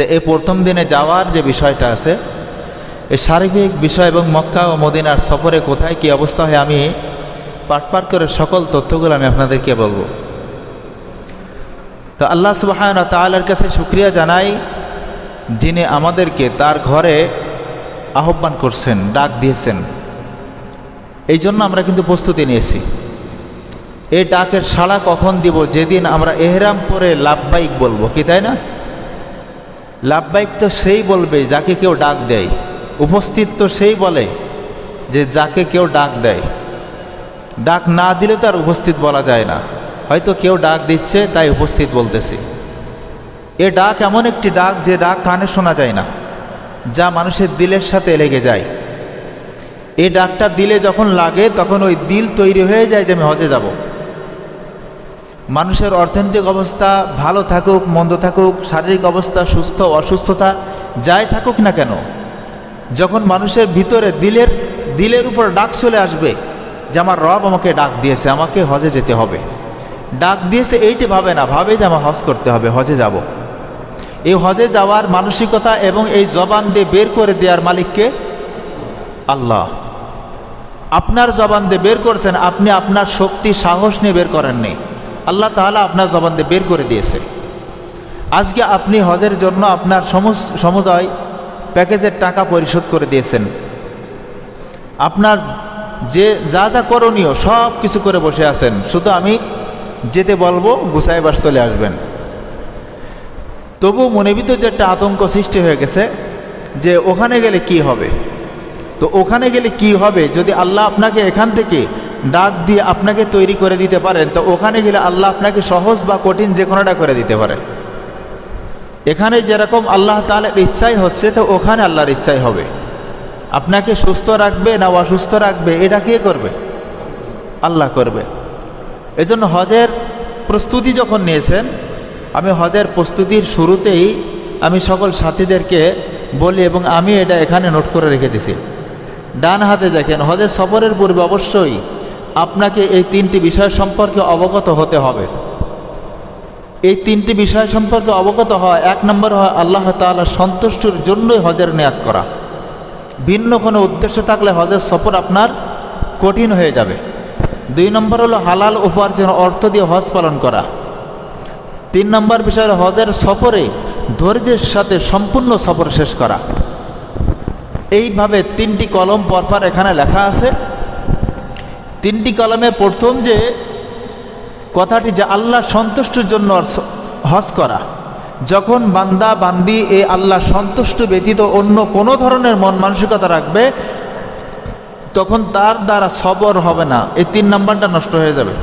তো এই প্রথম দিনে যাওয়ার যে বিষয়টা আছে, এই সার্বিক বিষয় এবং মক্কা ও মদিনার সফরে কোথায় কী অবস্থা হয় আমি পাট পাট করে সকল তথ্যগুলো আমি আপনাদেরকে বলব। তো আল্লাহ সুবাহ তালার কাছে শুক্রিয়া জানাই যিনি আমাদেরকে তার ঘরে আহ্বান করছেন, ডাক দিয়েছেন। এই জন্য আমরা কিন্তু প্রস্তুতি নিয়েছি। এই ডাকের সাড়া কখন দিব? যেদিন আমরা এহরাম পরে লাভবাইক বলব, কি তাই না? লাভবাইক তো সেই বলবে যাকে কেউ ডাক দেয়। উপস্থিত তো সেই বলে যে যাকে কেউ ডাক দেয়। ডাক না দিলে তো আর উপস্থিত বলা যায় না। হয়তো কেউ ডাক দিচ্ছে, তাই উপস্থিত বলতেছি। এ ডাক এমন একটি ডাক যে ডাক কানে শোনা যায় না, যা মানুষের দিলের সাথে লেগে যায়। এ ডাকটা দিলে যখন লাগে, তখন ওই দিল তৈরি হয়ে যায় যে আমি হজে যাব। মানুষের অর্থনৈতিক অবস্থা ভালো থাকুক, মন্দ থাকুক, শারীরিক অবস্থা সুস্থ, অসুস্থতা, যাই থাকুক না কেন, যখন মানুষের ভিতরে দিলের দিলের উপর ডাক চলে আসবে যে আমার রব আমাকে ডাক দিয়েছে, আমাকে হজে যেতে হবে। ডাক দিয়েছে এইটি ভাবে না, ভাবে যে আমার হজ করতে হবে, হজে যাব। এই হজে যাওয়ার মানসিকতা এবং এই জবান দিয়ে বের করে দেওয়ার মালিককে আল্লাহ। আপনার জবান দিয়ে বের করছেন, আপনি আপনার শক্তি, সাহস নিয়ে বের করেননি। আল্লাহ তাহলে আপনার জবান দিয়ে বের করে দিয়েছে। আজকে আপনি হজের জন্য আপনার সমুদায় প্যাকেজের টাকা পরিশোধ করে দিয়েছেন। আপনার যে যা যা করণীয় সব কিছু করে বসে আছেন। শুধু আমি যেতে বলব গুছাই বাস চলে আসবেন। তবু মনে ভিতর যে একটা আতঙ্ক সৃষ্টি হয়ে গেছে যে ওখানে গেলে কি হবে? তো ওখানে গেলে কি হবে? যদি আল্লাহ আপনাকে এখান থেকে ডাক দিয়ে আপনাকে তৈরি করে দিতে পারেন, তো ওখানে গেলে আল্লাহ আপনাকে সহজ বা কঠিন যে কোনোটা করে দিতে পারে। এখানে যেরকম আল্লাহ তালের ইচ্ছাই হচ্ছে, তো ওখানে আল্লাহর ইচ্ছাই হবে। আপনাকে সুস্থ রাখবে না অসুস্থ রাখবে, এটা কে করবে? আল্লাহ করবে। এজন্য হজের প্রস্তুতি যখন নিয়েছেন, আমি হজের প্রস্তুতির শুরুতেই আমি সকল সাথীদেরকে বলি এবং আমি এটা এখানে নোট করে রেখে দিছি। ডান হাতে দেখেন, হজের সফরের পূর্বে অবশ্যই আপনাকে এই তিনটি বিষয় সম্পর্কে অবগত হতে হবে। এই তিনটি বিষয় সম্পর্কে অবগত হয় এক নম্বর হয় আল্লাহ তাল্লাহ সন্তুষ্টির জন্যই হজের নেয়াত করা। ভিন্ন কোনো উদ্দেশ্য থাকলে হজের সফর আপনার কঠিন হয়ে যাবে। দুই নম্বর হলো হালাল উপার্জন অর্থ দিয়ে হজ পালন করা। তিন নম্বর বিষয় হজের সফরে ধৈর্যের সাথে সম্পূর্ণ সফর শেষ করা। এইভাবে তিনটি কলম পরপর এখানে লেখা আছে। তিনটি কলমে প্রথম যে কথাটি যে আল্লাহ সন্তুষ্টির জন্য হজ করা, যখন বান্দা, বান্দি এ আল্লাহ সন্তুষ্ট ব্যতীত অন্য কোনো ধরনের মন মানসিকতা রাখবে, তখন তার দ্বারা সবর হবে না। এই তিন নাম্বারটা নষ্ট হয়ে যাবে।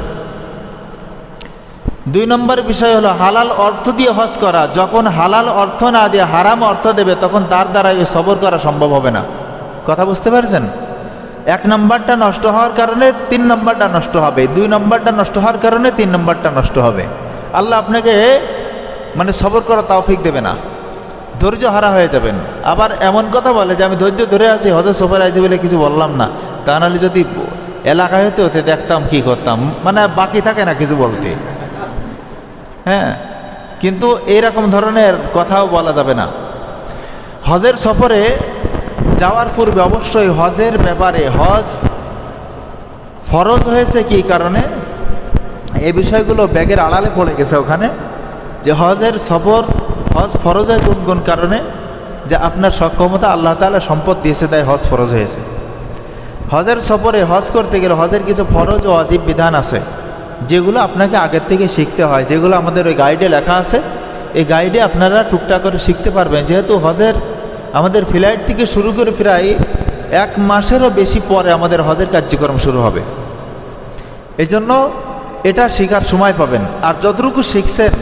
দুই নম্বর বিষয় হলো হালাল অর্থ দিয়ে হজ করা। যখন হালাল অর্থ না দিয়ে হারাম অর্থ দেবে, তখন তার দ্বারা এই সবর করা সম্ভব হবে না। কথা বুঝতে পারছেন? এক নম্বরটা নষ্ট হওয়ার কারণে তিন নম্বরটা নষ্ট হবে, দুই নম্বরটা নষ্ট হওয়ার কারণে তিন নম্বরটা নষ্ট হবে। আল্লাহ আপনাকে মানে সবর করা তাওফিক দেবে না। ধৈর্য হারা হয়ে যাবেন। আবার এমন কথা বলে যে, আমি ধৈর্য ধরে আছি হজর সফর আছি বলে কিছু বললাম না। তা নাহলে যদি এলাকায় হতে হতে দেখতাম কি করতাম। মানে বাকি থাকে না কিছু বলতে। হ্যাঁ কিন্তু এইরকম ধরনের কথাও বলা যাবে না। হজের সফরে যাওয়ার পূর্বে অবশ্যই হজের ব্যাপারে হজ ফরজ হয়েছে কি কারণে? এই বিষয়গুলো ব্যাগের আড়ালে পড়ে গেছে ওখানে, যে হজের সফর, হজ ফরজ হয় কোন কোন কারণে? যে আপনার সক্ষমতা আল্লাহ তালা সম্পদ দিয়েছে, তাই হজ ফরজ হয়েছে। হজের সফরে হজ করতে গেলে হজের কিছু ফরজ ও অজীব বিধান আছে, যেগুলো আপনাকে আগের থেকে শিখতে হয়, যেগুলো আমাদের ওই গাইডে লেখা আছে। এই গাইডে আপনারা টুকটাক করে শিখতে পারবেন, যেহেতু হজের আমাদের ফ্লাইট থেকে শুরু করে প্রায় এক মাসেরও বেশি পরে আমাদের হজের কার্যক্রম শুরু হবে। এই জন্য এটা শেখার সময় পাবেন। আর যতটুকু শিখছেন,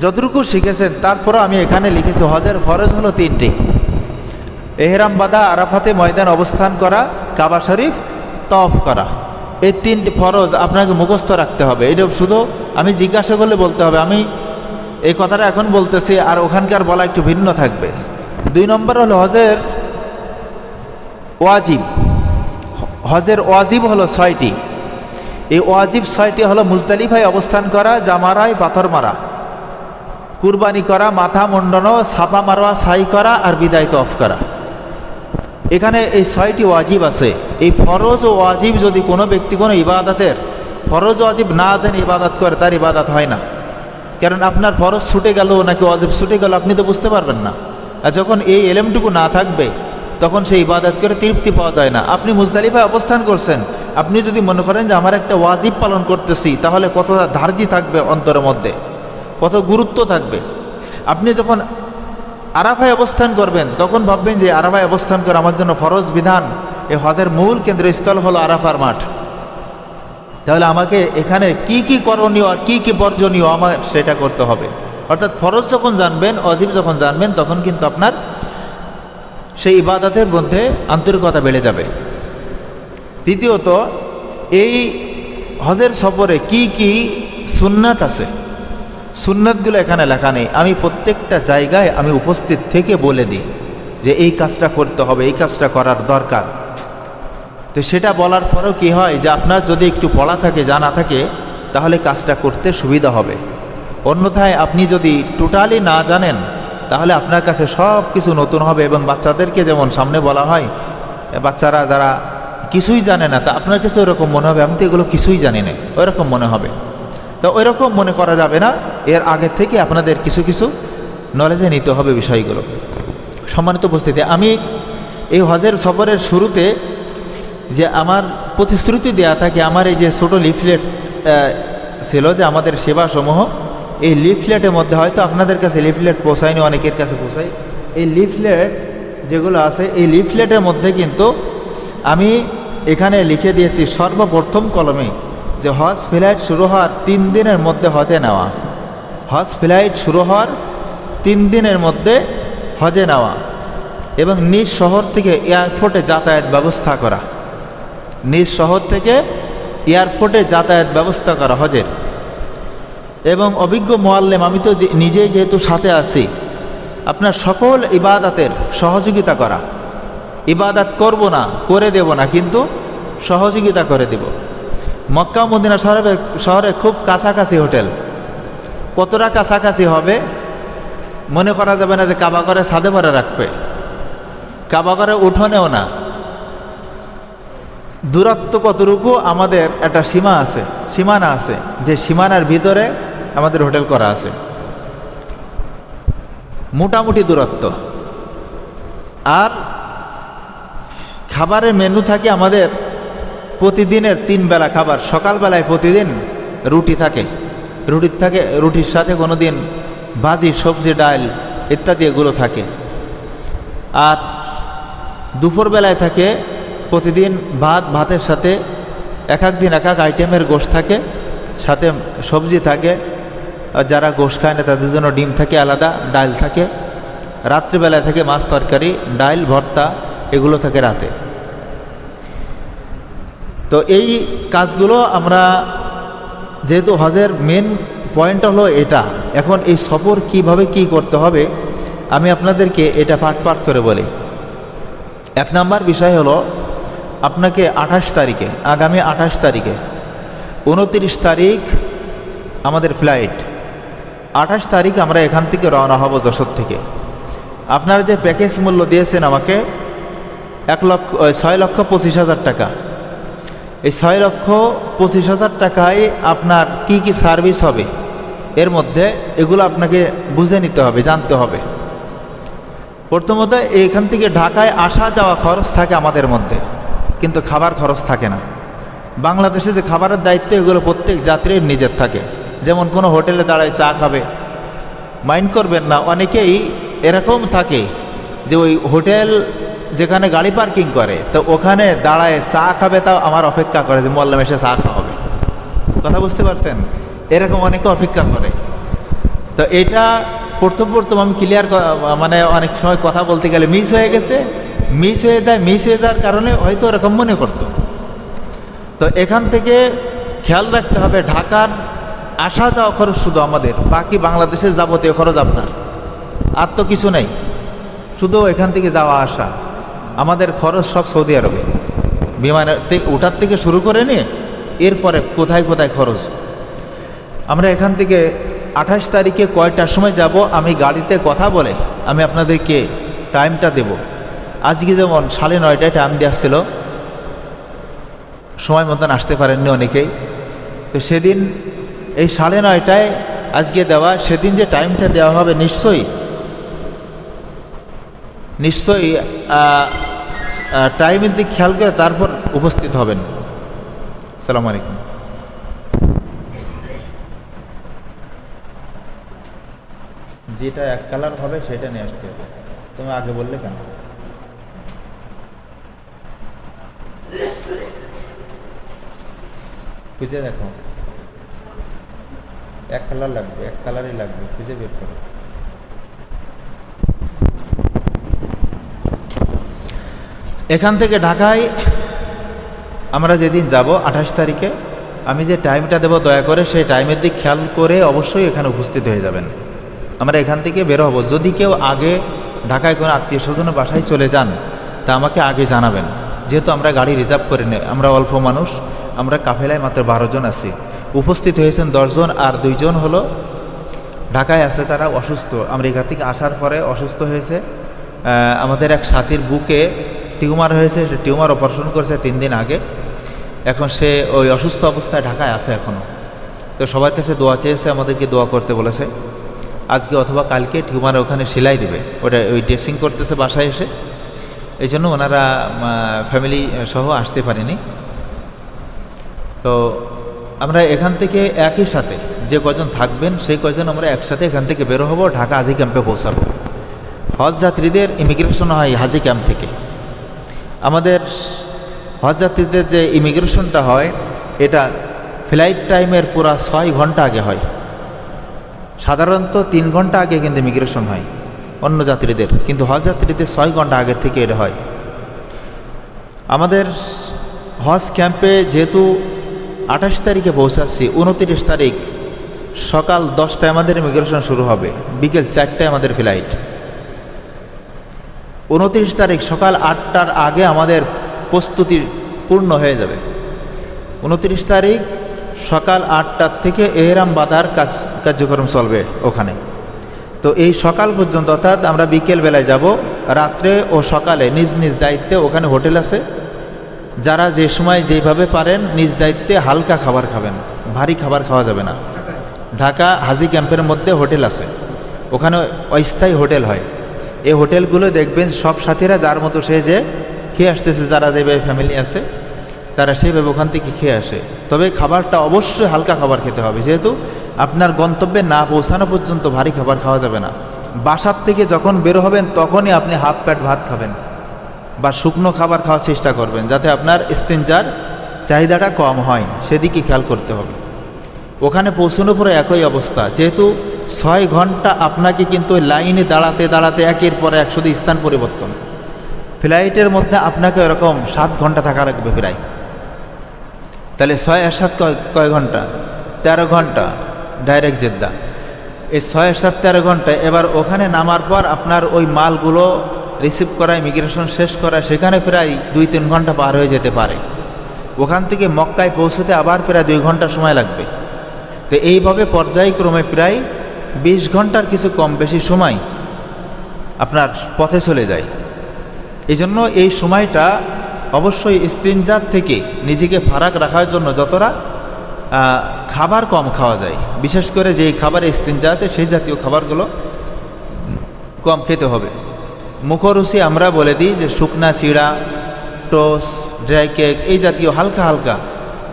যতটুকু শিখেছেন তারপরও আমি এখানে লিখেছি, হজের ফরজ হলো তিনটি। এহরাম বাদা, আরাফাতে ময়দান অবস্থান করা, কাবা শরীফ তফ করা। এই তিনটি ফরজ আপনাকে মুখস্থ রাখতে হবে। এটা শুধু আমি জিজ্ঞাসা করলে বলতে হবে। আমি এই কথাটা এখন বলতেছি, আর ওখানকার বলা একটু ভিন্ন থাকবে। দুই নম্বর হলো হজের ওয়াজিব। হজের ওয়াজিব হলো ছয়টি। এই ওয়াজিব ছয়টি হলো মুজদালিফায় অবস্থান করা, জামারায় পাথর মারা, কুরবানি করা, মাথা মুন্ডনো, ছাপা মারোয়া সাই করা আর বিদায় তফ করা। এখানে এই ছয়টি ওয়াজিব আছে। এই ফরজ ও ওয়াজিব যদি কোনো ব্যক্তি কোনো ইবাদতের ফরজ ওয়াজিব না জেনে ইবাদত করে, তার ইবাদত হয় না। কারণ আপনার ফরজ ছুটে গেল নাকি ওয়াজিব ছুটে গেল আপনি তো বুঝতে পারবেন না। আর যখন এই এলেমটুকু না থাকবে, তখন সেই ইবাদত করে তৃপ্তি পাওয়া যায় না। আপনি মুজদালিফায় অবস্থান করছেন। আপনি যদি মনে করেন যে আমার একটা ওয়াজিব পালন করতেছি, তাহলে কতটা ধার্জি থাকবে অন্তরের মধ্যে? কত গুরুত্ব থাকবে? আপনি যখন আরাফায় অবস্থান করবেন, তখন ভাববেন যে আরাফায় অবস্থান করে আমার জন্য ফরজ বিধান। এ হজের মূল কেন্দ্রস্থল হলো আরাফার মাঠ। তাহলে আমাকে এখানে কি কি করণীয় আর কি কি বর্জনীয় আমার সেটা করতে হবে। অর্থাৎ ফরজ যখন জানবেন, অজীব যখন জানবেন, তখন কিন্তু আপনার সেই ইবাদতের মধ্যে আন্তরিকতা বেড়ে যাবে। তৃতীয়ত এই হজের সফরে কি কি সুন্নাত আছে? সুন্নাতগুলো এখানে লেখা নেই। আমি প্রত্যেকটা জায়গায় আমি উপস্থিত থেকে বলে দিই যে এই কাজটা করতে হবে, এই কাজটা করার দরকার। তো সেটা বলার পরেও কি হয় যে আপনার যদি একটু পড়া থাকে, জানা থাকে, তাহলে কাজটা করতে সুবিধা হবে। অন্যথায় আপনি যদি টোটালি না জানেন, তাহলে আপনার কাছে সব কিছু নতুন হবে এবং বাচ্চাদেরকে যেমন সামনে বলা হয়, বাচ্চারা যারা কিছুই জানে না, তা আপনার কাছে ওরকম মনে হবে, আমি তো এগুলো কিছুই জানি না ওইরকম মনে হবে। তো ওইরকম মনে করা যাবে না, এর আগে থেকে আপনাদের কিছু কিছু নলেজে নিতে হবে বিষয়গুলো। সম্মানিত উপস্থিতি, আমি এই হজের সফরের শুরুতে যে আমার প্রতিশ্রুতি দেয়া থাকে, আমার এই যে ছোটো লিফলেট ছিল যে আমাদের সেবাসমূহ এই লিফলেটের মধ্যে হয়তো আপনাদের কাছে লিফলেট পোষায়নি অনেকের কাছে পোষায় এই লিফলেট যেগুলো আছে, এই লিফলেটের মধ্যে কিন্তু আমি এখানে লিখে দিয়েছি সর্বপ্রথম কলমে যে হজ ফ্লাইট শুরু হওয়ার তিন দিনের মধ্যে হজে নেওয়া। হজ ফ্লাইট শুরু হওয়ার তিন দিনের মধ্যে হজে নেওয়া এবং নিজ শহর থেকে এয়ারপোর্টে যাতায়াত ব্যবস্থা করা। নিজ শহর থেকে এয়ারপোর্টে যাতায়াত ব্যবস্থা করা হজের। এবং অভিজ্ঞ মোয়াল্লেম, আমি তো নিজেই যেহেতু সাথে আছি, আপনার সকল ইবাদাতের সহযোগিতা করা। ইবাদাত করব না, করে দেব না, কিন্তু সহযোগিতা করে দেব। মক্কা মদিনা শহরে শহরে খুব কাছাকাছি হোটেল। কতটা কাছাকাছি হবে, মনে করা যাবে না যে কাবা করে সাদে ভরে রাখবে। কাবা করে উঠোনেও না। দূরত্ব কতটুকু, আমাদের একটা সীমা আছে, সীমানা আছে। যে সীমানার ভিতরে আমাদের হোটেল করা আছে। মোটামুটি দূরত্ব। আর খাবারের মেনু থাকে আমাদের প্রতিদিনের তিন বেলা খাবার। সকালবেলায় প্রতিদিন রুটি থাকে। রুটির থাকে, রুটির সাথে কোনো দিন ভাজি, সবজি, ডাল ইত্যাদি এগুলো থাকে। আর দুপুরবেলায় থাকে, প্রতিদিন ভাত, ভাতের সাথে এক এক দিন এক এক আইটেমের গোশ থাকে, সাথে সবজি থাকে যারা গোশ খায় না, তাদের জন্য ডিম থাকে আলাদা, ডাল থাকে। রাত্রিবেলায় থাকে মাছ তরকারি, ডাল, ভর্তা, এগুলো থাকে রাতে। তো এই কাজগুলো আমরা যেহেতু হজের মেন পয়েন্ট হলো এটা, এখন এই সফর কীভাবে কি করতে হবে, আমি আপনাদেরকে এটা পাঠ পাঠ করে বলি। এক নম্বর বিষয় হলো, আপনাকে আঠাশ তারিখে, আগামী আঠাশ তারিখে, উনত্রিশ তারিখ আমাদের ফ্লাইট আঠাশ তারিখ আমরা এখান থেকে রওনা হব যশোর থেকে। আপনারা যে প্যাকেজ মূল্য দিয়েছেন আমাকে, এক লক্ষ ছয় লক্ষ পঁচিশ হাজার টাকা। এই ছয় লক্ষ পঁচিশ হাজার টাকায় আপনার কি কি সার্ভিস হবে, এর মধ্যে এগুলো আপনাকে বুঝে নিতে হবে, জানতে হবে। প্রথমত এইখান থেকে ঢাকায় আসা যাওয়া খরচ থাকে আমাদের মধ্যে, কিন্তু খাবার খরচ থাকে না। বাংলাদেশে যে খাবারের দায়িত্ব, এগুলো প্রত্যেক যাত্রীর নিজের থাকে। যেমন কোনো হোটেলে দাঁড়ায় চা খাবে, মাইন্ড করবেন না, অনেকেই এরকম থাকে যে ওই হোটেল যেখানে গাড়ি পার্কিং করে, তো ওখানে দাঁড়ায় চা খাবে তাও আমার অপেক্ষা করে যে মোল্লাম এসে চা খাওয়াবে কথা বুঝতে পারছেন? এরকম অনেকে অপেক্ষা করে। তো এটা প্রথম প্রথম আমি ক্লিয়ার মানে অনেক সময় কথা বলতে গেলে মিস হয়ে গেছে। মিস হয়ে যায় মিস হয়ে যাওয়ার কারণে হয়তো এরকম মনে করতো। তো এখান থেকে খেয়াল রাখতে হবে, ঢাকার আসা যাওয়া খরচ শুধু আমাদের, বাকি বাংলাদেশের যাবতীয় খরচ আপনার। আর তো কিছু নেই, শুধু এখান থেকে যাওয়া আসা। আমাদের খরচ সব সৌদি আরবে। বিমানের ওঠার থেকে শুরু করে নিয়ে এরপরে কোথায় কোথায় খরচ। আমরা এখান থেকে আঠাশ তারিখে কয়টার সময় যাব, আমি গাড়িতে কথা বলে আমি আপনাদেরকে টাইমটা দেব। আজকে যেমন সাড়ে নয়টায় টাইম দিয়ে আসছিল সময় মতন আসতে পারেননি অনেকেই। তো সেদিন এই সাড়ে নয়টায় আজকে দেওয়া, সেদিন যে টাইমটা দেওয়া হবে নিশ্চয়ই। নিশ্চয়ই টাইমের দিক খেয়াল করে তারপর উপস্থিত হবেন। সালাম আলাইকুম। যেটা এক কালার হবে, সেটা নিয়ে আসতে হবে। তুমি আগে বললে কেন? খুঁজে দেখো। এক কালার লাগবে, এক কালারই লাগবে, খুঁজে বের করো। এখান থেকে ঢাকায় আমরা যেদিন যাব, আঠাশ তারিখে, আমি যে টাইমটা দেবো, দয়া করে সেই টাইমের দিক খেয়াল করে অবশ্যই এখানে উপস্থিত হয়ে যাবেন। আমরা এখান থেকে বের হব। যদি কেউ আগে ঢাকায় কোনো আত্মীয় স্বজনের বাসায় চলে যান, তা আমাকে আগে জানাবেন। যেহেতু আমরা গাড়ি রিজার্ভ করে নেই আমরা অল্প মানুষ, আমরা কাফেলায় মাত্র বারো জন আছি। উপস্থিত হয়েছেন দশজন আর দুইজন হলো ঢাকায় আছে তারা অসুস্থ। আমেরিকা থেকে আসার পরে অসুস্থ হয়েছে। আমাদের এক সাথীর বুকে টিউমার হয়েছে, সে টিউমার অপারেশন করেছে তিন দিন আগে। এখন সে ওই অসুস্থ অবস্থায় ঢাকায় আছে এখনও তো সবার কাছে দোয়া চেয়েছে, আমাদেরকে দোয়া করতে বলেছে। আজকে অথবা কালকে টিউমার ওখানে সেলাই দেবে। ওটা ওই ড্রেসিং করতেছে বাসায় এসে। এই জন্য ওনারা ফ্যামিলি সহ আসতে পারেনি। তো আমরা এখান থেকে একই সাথে যে কজন থাকবেন, সেই কজন আমরা একসাথে এখান থেকে বেরো হব, ঢাকা হাজি ক্যাম্পে পৌঁছাবো। হজ যাত্রীদের ইমিগ্রেশন হয় হাজি ক্যাম্প থেকে। আমাদের হজ যাত্রীদের যে ইমিগ্রেশনটা হয়, এটা ফ্লাইট টাইমের পুরা ছয় ঘণ্টা আগে হয়। সাধারণত তিন ঘণ্টা আগে কিন্তু ইমিগ্রেশন হয় অন্য যাত্রীদের, কিন্তু হজ যাত্রীদের ছয় ঘণ্টা আগের থেকে এটা হয়। আমাদের হজ ক্যাম্পে যেহেতু আঠাশ তারিখে পৌঁছাচ্ছি। উনতিরিশ তারিখ সকাল দশটায় আমাদের ইমিগ্রেশন শুরু হবে। বিকেল চারটায় আমাদের ফ্লাইট উনত্রিশ তারিখ সকাল আটটার আগে আমাদের প্রস্তুতি পূর্ণ হয়ে যাবে। উনত্রিশ তারিখ সকাল আটটার থেকে এহরাম বাঁধার কাজ, কার্যক্রম চলবে ওখানে। তো এই সকাল পর্যন্ত অর্থাৎ আমরা বিকেল বেলায় যাব। রাত্রে ও সকালে নিজ নিজ দায়িত্বে ওখানে হোটেল আছে। যারা যে সময় যেভাবে পারেন, নিজ দায়িত্বে হালকা খাবার খাবেন। ভারী খাবার খাওয়া যাবে না। ঢাকা হাজি ক্যাম্পের মধ্যে হোটেল আছে। ওখানে অস্থায়ী হোটেল হয়। এই হোটেলগুলো দেখবেন সব সাথীরা যার মতো সে যে খেয়ে আসতেছে, যারা যেভাবে ফ্যামিলি আছে, তারা সেইভাবে ওখান থেকে খেয়ে আসে। তবে খাবারটা অবশ্যই হালকা খাবার খেতে হবে। যেহেতু আপনার গন্তব্যে না পৌঁছানো পর্যন্ত ভারী খাবার খাওয়া যাবে না। বাসার থেকে যখন বের হবেন, তখনই আপনি হাফ প্যাট ভাত খাবেন। বা শুকনো খাবার খাওয়ার চেষ্টা করবেন, যাতে আপনার স্তেঞ্জার চাহিদাটা কম হয়। সেদিকে খেয়াল করতে হবে। ওখানে পৌঁছানোর পরে একই অবস্থা। যেহেতু ছয় ঘণ্টা আপনাকে কিন্তু লাইনে দাঁড়াতে দাঁড়াতে একের পর এক শুধু স্থান পরিবর্তন। ফ্লাইটের মধ্যে আপনাকে এরকম সাত ঘণ্টা থাকা লাগবে প্রায়। তাহলে ছয় আর সাত কয় কয় ঘণ্টা? তেরো ঘণ্টা ডাইরেক্ট জেদ্দা। এই ছয় সাত, তেরো ঘণ্টা, এবার ওখানে নামার পর আপনার ওই মালগুলো রিসিভ করা ইমিগ্রেশন শেষ করা সেখানে প্রায় দুই তিন ঘণ্টা পার হয়ে যেতে পারে। ওখান থেকে মক্কায় পৌঁছতে আবার প্রায় দুই ঘণ্টা সময় লাগবে। তো এইভাবে পর্যায়ক্রমে প্রায় বিশ ঘণ্টার কিছু কম বেশি সময় আপনার পথে চলে যায়। এই জন্য এই সময়টা অবশ্যই স্তিনজাত থেকে নিজেকে ফারাক রাখার জন্য যতটা খাবার কম খাওয়া যায়। বিশেষ করে যেই খাবারে স্তিনজা আছে, সেই জাতীয় খাবারগুলো কম খেতে হবে। মুখরুচি আমরা বলে দিই যে শুকনা চিড়া, টোস, ড্রাই কেক, এই জাতীয় হালকা হালকা,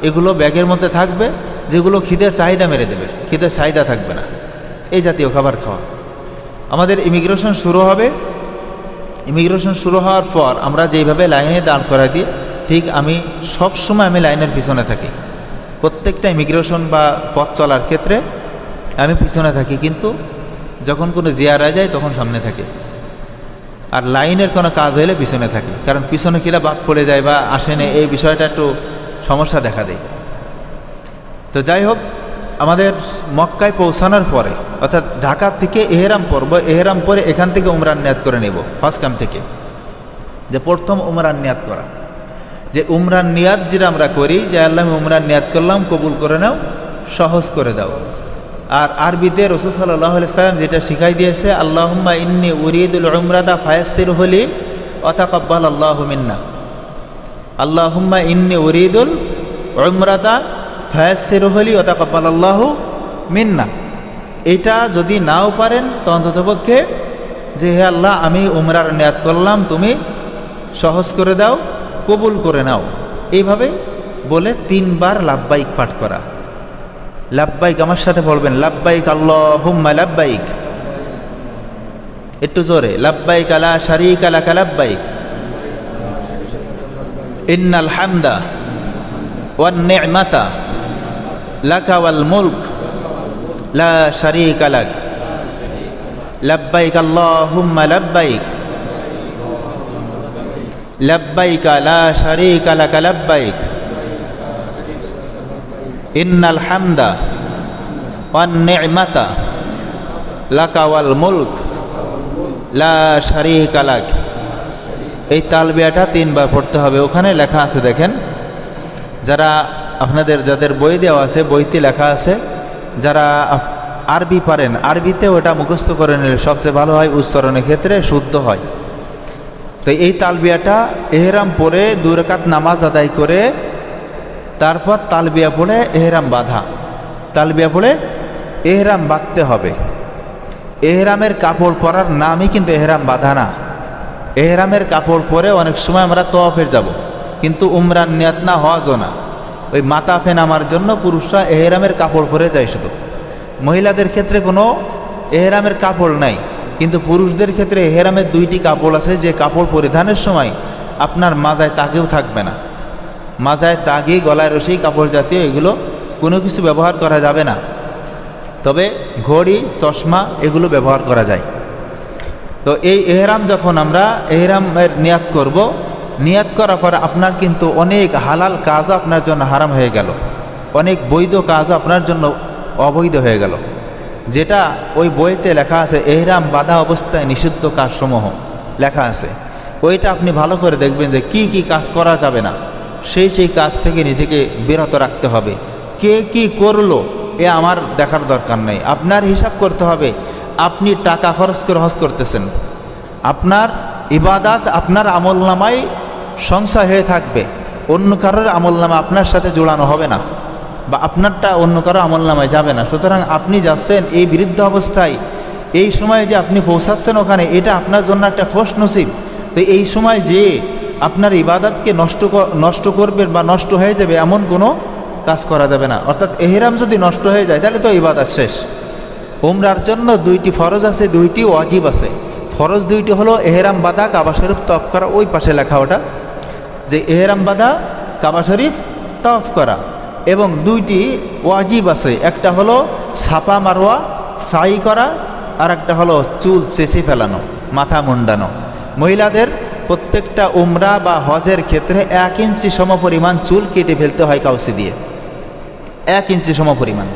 এগুলো ব্যাগের মধ্যে থাকবে, যেগুলো খিদের চাহিদা মেরে দেবে, খিদের চাহিদা থাকবে না। এই জাতীয় খাবার খাওয়া। আমাদের ইমিগ্রেশন শুরু হবে। ইমিগ্রেশন শুরু হওয়ার পর আমরা যেইভাবে লাইনে দাঁড় করা দিই, ঠিক আমি সব সময় আমি লাইনের পিছনে থাকি। প্রত্যেকটা ইমিগ্রেশন বা পথ চলার ক্ষেত্রে আমি পিছনে থাকি, কিন্তু যখন কোনো জিয়ারা যায় তখন সামনে থাকি। আর লাইনের কোনো কাজ হলে পিছনে থাকি। কারণ পিছনে কিরা বাদ পড়ে যায় বা আসেনে এই বিষয়টা একটু সমস্যা দেখা দেয়। তো যাই হোক, আমাদের মক্কায় পৌঁছানোর পরে, অর্থাৎ ঢাকা থেকে এহেরাম পরব, এহেরাম পরে এখান থেকে উমরান নিয়াত করে নেব ক্যাম্প থেকে। যে প্রথম উমরান নিয়াত করা। যে উমরান নিয়াত যেটা আমরা করি, যে আল্লাহ উমরান নিয়াত করলাম, কবুল করে নাও, সহজ করে দাও। আর আরবিতে রসুল সাল্লাহ সাল্লাম যেটা শিখাই দিয়েছে, আল্লাহুম্মা ইন্নি উরিদুল উমরাদা ফায়াসির হলি অতাকব্বাল আল্লাহ মিন্না। আল্লাহুম্মা ইন্নি উরিদুল উমরাদা ফায়াসির হলি অতাকব্বাল আল্লাহ মিন্না। এটা যদি নাও পারেন, তো অন্ততপক্ষে যে, হে আল্লাহ, আমি উমরার নিয়াত করলাম, তুমি সহজ করে দাও, কবুল করে নাও। এইভাবে বলে তিনবার লাভবাইক পাঠ করা। লাভবাইক আমার সাথে বলবেন লাভবাইক আল্লাহ হুম্মা লাভবাইক একটু জোরে লাভবাইক আলা শারিক আলা কালাব্বাইক ইন্নাল হামদা ওয়ান নি'মাতা লাকা ওয়াল মুলক, লা শারিকা লাক। লাব্বাইক, আল্লাহুম্মা লাব্বাইক। লাব্বাইক লা শারিকা লাক লাব্বাইক। ইন্নাল হামদা ওয়ান নি'মাতা লাকা ওয়াল মুলক, লা শারিকা লাক। এই তালবিয়াটা তিনবার পড়তে হবে। ওখানে লেখা আছে, দেখেন, যারা আপনাদের, যাদের বই দেওয়া আছে, বইতে লেখা আছে, যারা আরবি পারেন আরবিতে ওটা মুখস্থ করে নিলে সবচেয়ে ভালো হয়, উচ্চারণের ক্ষেত্রে শুদ্ধ হয়। তো এই তালবিয়াটা এহরাম পরে দুরাকাত নামাজ আদায় করে তারপর তালবিয়া পড়ে এহরাম বাঁধা। তালবিয়া পড়ে এহরাম বাঁধতে হবে। এহরামের কাপড় পরার নামই কিন্তু এহরাম বাঁধা না। এহরামের কাপড় পরে অনেক সময় আমরা তোয়াফের যাব, কিন্তু উমরান নিয়াত না হওয়াজও না। ওই মাথা ফেনামার জন্য পুরুষরা এহরামের কাপড় পরে যায় শুধু। মহিলাদের ক্ষেত্রে কোনো এহরামের কাপড় নাই, কিন্তু পুরুষদের ক্ষেত্রে এহরামের দুইটি কাপড় আছে যে কাপড় পরিধানের সময় আপনার মাজায় তাকেও থাকবে না। মাজায় তাগি গলায় রশি, কাপড় জাতীয় এগুলো কোনো কিছু ব্যবহার করা যাবে না। তবে ঘড়ি, চশমা এগুলো ব্যবহার করা যায়। তো এই এহরাম যখন আমরা এহরামের নিয়াত করব, নিয়াত করার পর আপনার কিন্তু অনেক হালাল কাজও আপনার জন্য হারাম হয়ে গেল। অনেক বৈধ কাজও আপনার জন্য অবৈধ হয়ে গেল। যেটা ওই বইতে লেখা আছে, এহরাম বাধা অবস্থায় নিষিদ্ধ কাজসমূহ। লেখা আছে। ওইটা আপনি ভালো করে দেখবেন যে কি কি কাজ করা যাবে না। সেই সেই কাজ থেকে নিজেকে বিরত রাখতে হবে। কে কি করল, এ আমার দেখার দরকার নেই। আপনার হিসাব করতে হবে, আপনি টাকা খরচ হজ করতেছেন। আপনার ইবাদাত, আপনার আমল নামায় সংশয় হয়ে থাকবে। অন্য কারোর আমল নামা আপনার সাথে জোড়ানো হবে না, বা আপনারটা অন্য কারও আমল নামায় যাবে না। সুতরাং আপনি যাচ্ছেন এই বিরুদ্ধ অবস্থায়, এই সময়ে যে আপনি পৌঁছাচ্ছেন ওখানে, এটা আপনার জন্য একটা খোশ নসিব তো এই সময় যে আপনার ইবাদতকে নষ্ট নষ্ট করবে বা নষ্ট হয়ে যাবে এমন কোনো কাজ করা যাবে না। অর্থাৎ এহেরাম যদি নষ্ট হয়ে যায়, তাহলে তো ইবাদত শেষ। উমরার জন্য দুইটি ফরজ আছে, দুইটি ওয়াজিব আছে। ফরজ দুইটি হলো এহেরাম বাধা, কাবা শরীফ তফ করা, ওই পাশে লেখা ওটা, যে এহেরাম বাধা, কাবা শরীফ তফ করা। এবং দুইটি ওয়াজিব আছে, একটা হলো ছাপা মারোয়া সাই করা আর একটা হলো চুল চেঁচে ফেলানো, মাথা মুন্ডানো। মহিলাদের প্রত্যেকটা উমরা বা হজের ক্ষেত্রে এক ইঞ্চি সমপরিমাণ চুল কেটে ফেলতে হয় কাউসি দিয়ে। এক ইঞ্চি সমপরিমাণ।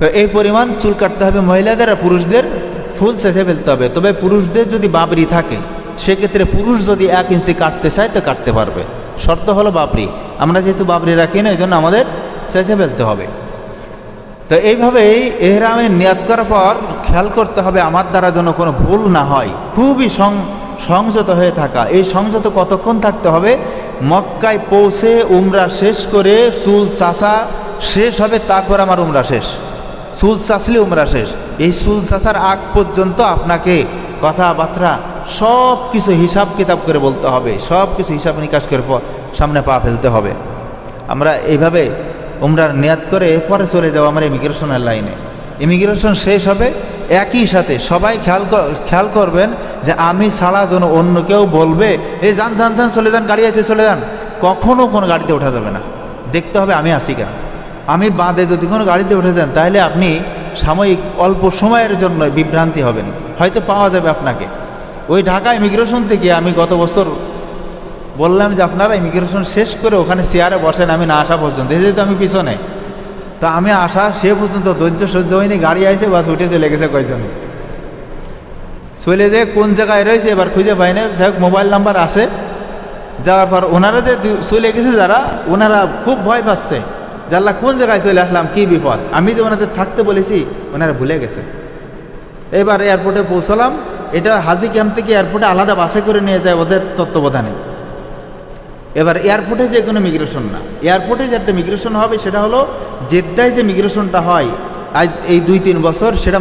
তো এই পরিমাণ চুল কাটতে হবে মহিলাদের আর পুরুষদের, ফুল শেষে ফেলতে হবে। তবে পুরুষদের যদি বাবরি থাকে, সেক্ষেত্রে পুরুষ যদি এক ইঞ্চি কাটতে চায় তো কাটতে পারবে। শর্ত হলো বাবরি। আমরা যেহেতু বাবরি রাখি না এই জন্য আমাদের শেষে ফেলতে হবে। তো এইভাবেই এহরামের নিয়াত করার পর খেয়াল করতে হবে, আমার দ্বারা যেন কোনো ভুল না হয়। খুবই সং সংযত হয়ে থাকা। এই সংযত কতক্ষণ থাকতে হবে? মক্কায় পৌঁছে উমরা শেষ করে চুল চাষা শেষ হবে, তারপর আমার উমরা শেষ। চুল চাষলে উমরা শেষ। এই চুল চাষার আগ পর্যন্ত আপনাকে কথাবার্তা সব কিছু হিসাব কিতাব করে বলতে হবে। সব কিছু হিসাব নিকাশ করে সামনে পা ফেলতে হবে। আমরা এইভাবে উমরার নিয়াত করে পরে চলে যাব আমার ইমিগ্রেশনের লাইনে ইমিগ্রেশন শেষ হবে একই সাথে সবাই খেয়াল খেয়াল করবেন যে আমি ছাড়া যেন অন্য কেউ বলবে, এই যান যান যান, চলে যান, গাড়ি আছে, চলে যান। কখনও কোনো গাড়িতে ওঠা যাবে না। দেখতে হবে আমি আসি কেন। আমি বাদে যদি কোনো গাড়িতে উঠে যান, তাহলে আপনি সাময়িক অল্প সময়ের জন্য বিভ্রান্তি হবেন। হয়তো পাওয়া যাবে আপনাকে। ওই ঢাকা ইমিগ্রেশন থেকে আমি গত বছর বললাম যে, আপনারা ইমিগ্রেশন শেষ করে ওখানে চেয়ারে বসেন, আমি না আসা পর্যন্ত। যেহেতু আমি পিছনে তা আমি আসা সে পর্যন্ত ধৈর্য সহ্য হয়নি, গাড়ি আইছে, বাস উঠে চলে গেছে কয়জন। চলে যে কোন জায়গায় রয়েছে, এবার খুঁজে পাই না। যাই মোবাইল নাম্বার আছে। যাওয়ার পর ওনারা যে চলে গেছে যারা, ওনারা খুব ভয় পাচ্ছে জানলা কোন জায়গায় চলে আসলাম, কী বিপদ। আমি যে ওনাদের থাকতে বলেছি, ওনারা ভুলে গেছে। এবার এয়ারপোর্টে পৌঁছলাম। এটা হাজি ক্যাম্প থেকে এয়ারপোর্টে আলাদা বাসে করে নিয়ে যায় ওদের তত্ত্বাবধানে। এবার এয়ারপোর্টে যে কোনো মিগ্রেশন না। এয়ারপোর্টে যে একটা মিগ্রেশন হবে, সেটা হলো জেদ্দায় যে মিগ্রেশনটা হয়, আজ এই দুই তিন বছর সেটা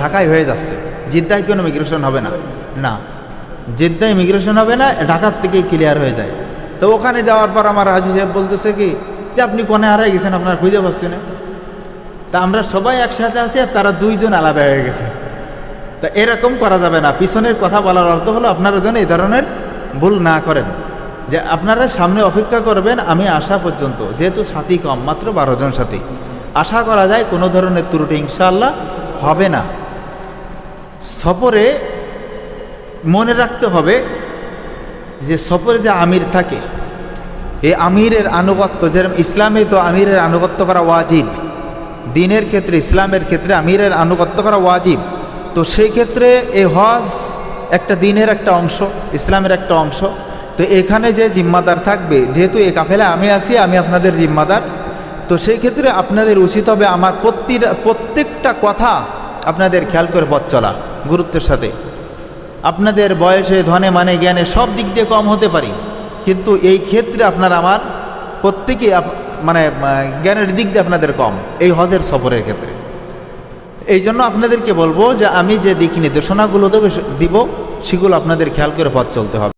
ঢাকায় হয়ে যাচ্ছে। জেদ্দায় কোনো মিগ্রেশন হবে না। না। জেদ্দায় মিগ্রেশন হবে না, ঢাকার থেকে ক্লিয়ার হয়ে যায়। তো ওখানে যাওয়ার পর আমার হাজি সাহেব বলতেছে কি, যে আপনি কোনে হারাই গেছেন, আপনার খুঁজে পাচ্ছি না? তা আমরা সবাই একসাথে আছি আর তারা দুইজন আলাদা হয়ে গেছে। তা এরকম করা যাবে না। পিছনের কথা বলার অর্থ হলো আপনারা যেন এই ধরনের ভুল না করেন। যে আপনারা সামনে অপেক্ষা করবেন, আমি আসা পর্যন্ত। যেহেতু সাথী কম, মাত্র বারো জন সাথী। আশা করা যায় কোনো ধরনের ত্রুটি ইনশাল্লাহ হবে না। সফরে মনে রাখতে হবে যে সফরে যে আমির থাকে এই আমিরের আনুগত্য যেরকম ইসলামে তো আমিরের আনুগত্য করা ওয়াজিব, দিনের ক্ষেত্রে ইসলামের ক্ষেত্রে আমিরের আনুগত্য করা ওয়াজিব, তো সেই ক্ষেত্রে এই হজ একটা দিনের একটা অংশ, ইসলামের একটা অংশ। তো এখানে যে জিম্মাদার থাকবে, যেহেতু এ কাফেলা আমি আছি, আমি আপনাদের জিম্মাদার, তো সেই ক্ষেত্রে আপনাদের উচিত হবে আমার প্রতিটা, প্রত্যেকটা কথা আপনাদের খেয়াল করে পথ চলা, গুরুত্বের সাথে। আপনাদের বয়সে, ধনে মানে জ্ঞানে সব দিক দিয়ে কম হতে পারি, কিন্তু এই ক্ষেত্রে আপনার আমার প্রত্যেকেই আপ- মানে জ্ঞানের দিক দিয়ে আপনাদের কম, এই হজের সফরের ক্ষেত্রে। এই জন্য আপনাদেরকে বলব যে আমি যে দিক নির্দেশনাগুলো দেবে দিব, সেগুলো আপনাদের খেয়াল করে পথ চলতে হবে।